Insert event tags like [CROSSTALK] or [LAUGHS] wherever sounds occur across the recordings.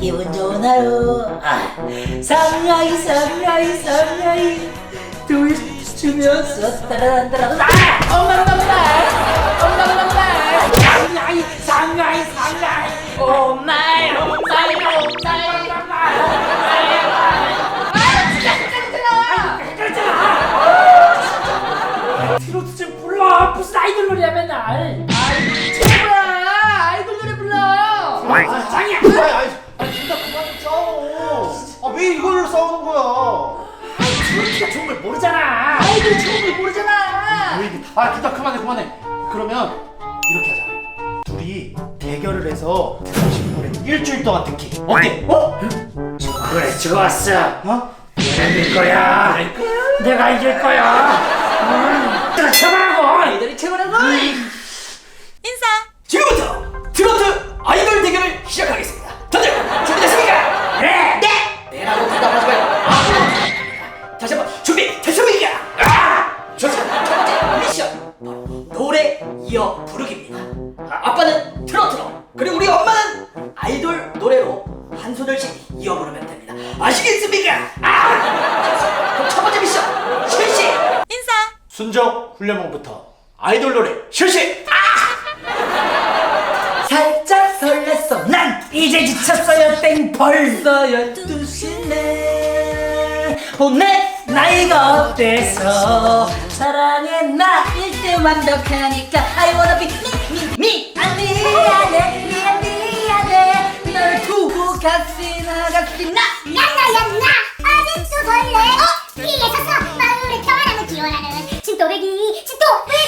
기분 좋은 하루 아, 상냥이 상냥이 상냥이 둘 주면서 따라란따라 아! 엄마 엄마 엄마 엄마 엄마 상냥이 상냥이 상냥이 엄마이 엄마이 엄마이 트로트가 좋은 걸 모르잖아. 아이돌 좋은 걸 모르잖아. 왜 이게 아 진짜 그만해 그만해. 그러면 이렇게 하자. 둘이 대결을 해서 듣고 싶은 노래 일주일 동안 듣기. 어때? 어? 그래 좋았어. 어? 내가 이길 거야. 내가 이길 거야. 음, 쳐보라고. 아이돌이 최고라고 한 소절씩 이어 부르면 됩니다. 아시겠습니까? 아! 그럼 첫 번째 미션 실시. 순정 훈련봉부터 아이돌 노래 실시 살짝 설렜어 난 이제 지쳤어요 땡 벌써 열두 시네 오내 나이가 어때서 사랑해 나 일대 완벽하니까 I wanna be me me me 아 미안해 널 두고 갔지 나갔지 나? 얀나 얀나 아직도 설레. 어? 뒤에 서서 마을의 평안함을 기원하는 진또배기 진또 외고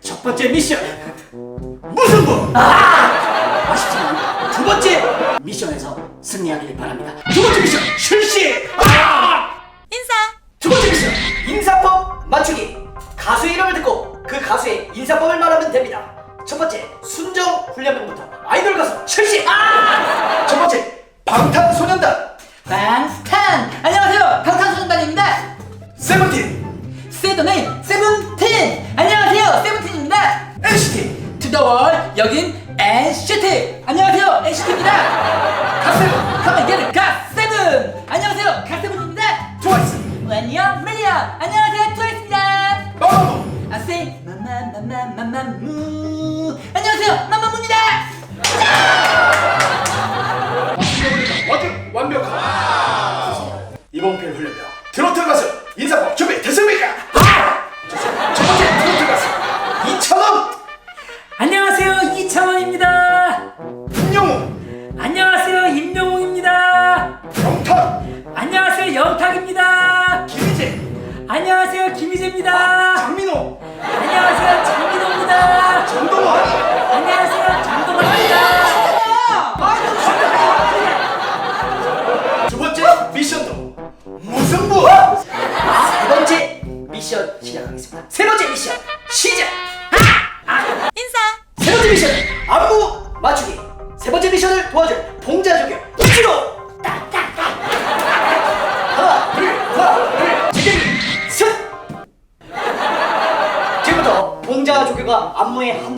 첫 번째 미션 무승부. 아! 아쉽지만 두 번째 미션에서 승리하길 바랍니다. 두 번째 미션 실시. 아! 인사. 두 번째 미션 인사법 맞추기. 가수의 이름을 듣고 그 가수의 인사법을 말하면 됩니다. 첫 번째 순정 훈련병부터 아이돌 가수 실시. 아! 첫 번째 방탄 마마마마마마무. 안녕하세요. 마마무입니다. 완전 완벽한. 이번 편 훈련병 트로트 가수 인사법 준비 됐습니까? 아! 좋습니다. 첫 번째 트로트 가수 이찬원! 안녕하세요. 이창원입니다. 김영우! 안녕하세요. 임영웅입니다. 영탁! 안녕하세요. 영탁입니다. 김희재! 안녕하세요. 김희재입니다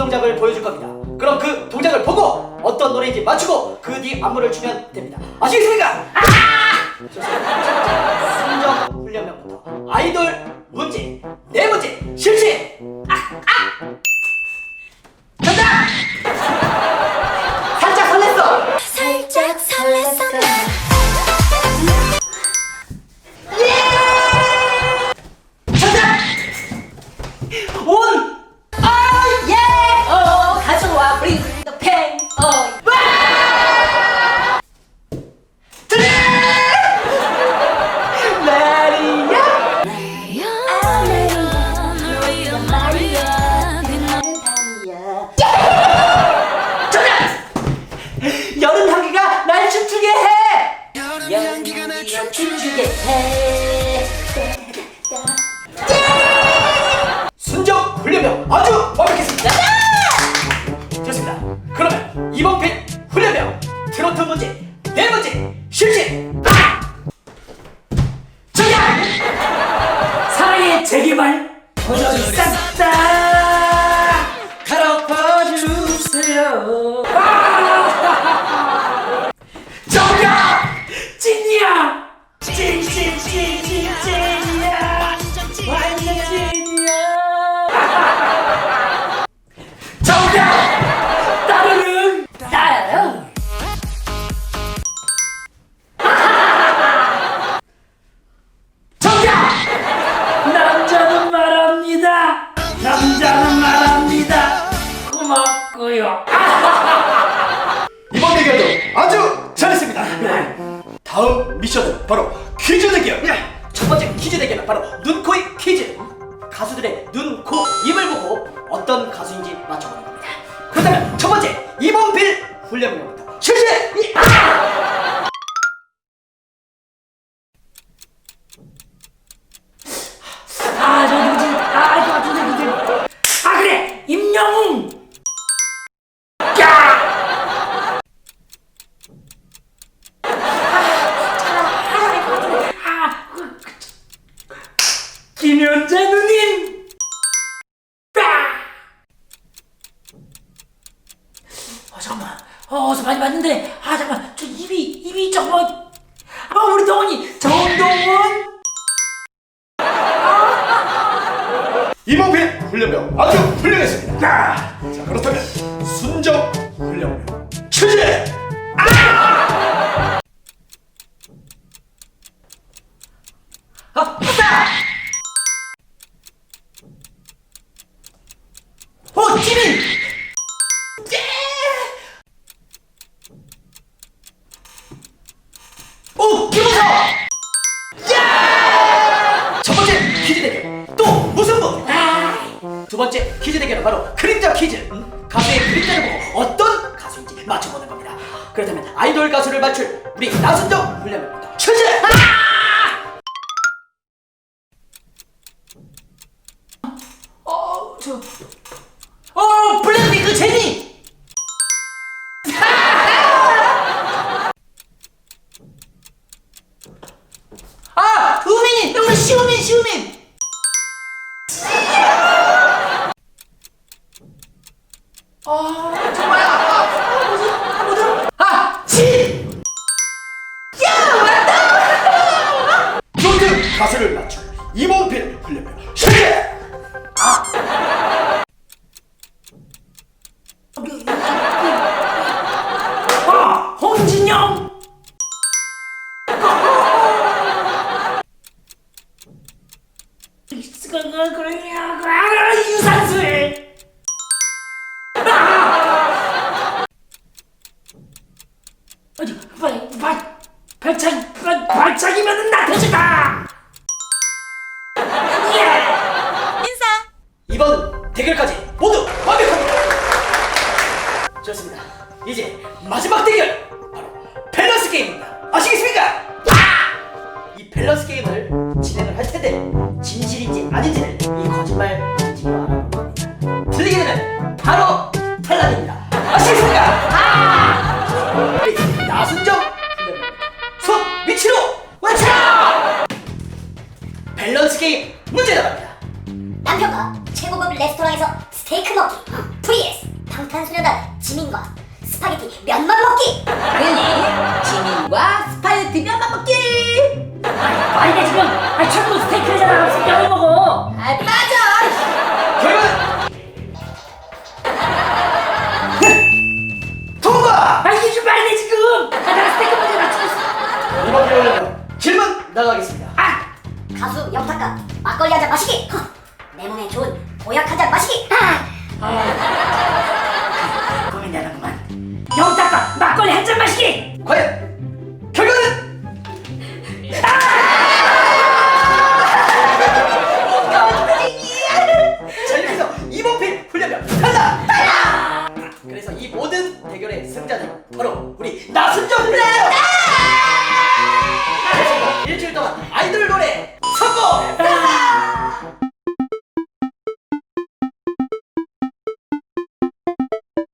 동작을 보여줄 겁니다. 그럼 그 동작을 보고 어떤 노래인지 맞추고 그 뒤 안무를 추면 됩니다. 아시겠습니까? 순정 훈련병부터 아이돌 문제 네 번째 실시 재개발 버전이 싹다 가로퍼주세요 바로 퀴즈 대결. 첫 번째 퀴즈 대결은 바로 눈, 코, 입 퀴즈. 가수들의 눈, 코, 입을 보고 어떤 가수 어, 저 많이 봤는데, 아, 잠깐만. 저 입이, 입이 잠깐만. 아, 우리 동원이, 정동원? 빌 훈련병 아주 훌륭했습니다. 자, 그렇다면 순정 훈련병 퀴즈! 김우성! 야! 첫 번째 퀴즈 대결 또 무승부! 두 번째 퀴즈 대결은 바로 그림자 퀴즈. 음, 가수의 그림자를 보고 어떤 가수인지 맞춰보는 겁니다. 그렇다면 아이돌 가수를 맞출 우리 나순정 훈련병부터 퀴즈! 어, 저. 아, 정말, 아, 아, 뭐지? 아, 뭐 되면 바로 탈락입니다. 아시겠습니까? 아! 나순정 손 위치로 외쳐! 밸런스 게임 문제 나갑니다. 남편과 최고급 레스토랑에서 스테이크 먹기 vs 방탄소년단 지민과 스파게티 면만 먹기 그니 지민과 스파게티 면만 먹기 아니 나 지금 아 최고 스테이크 나가겠습니다. 아! 가수 영탁과 막걸리 한 잔 마시기! 허, 내 몸에 좋은 보약 한 잔 마시기! 아, [LAUGHS] 고민되는구만. 영탁과 막걸리 한 잔 마시기! 과연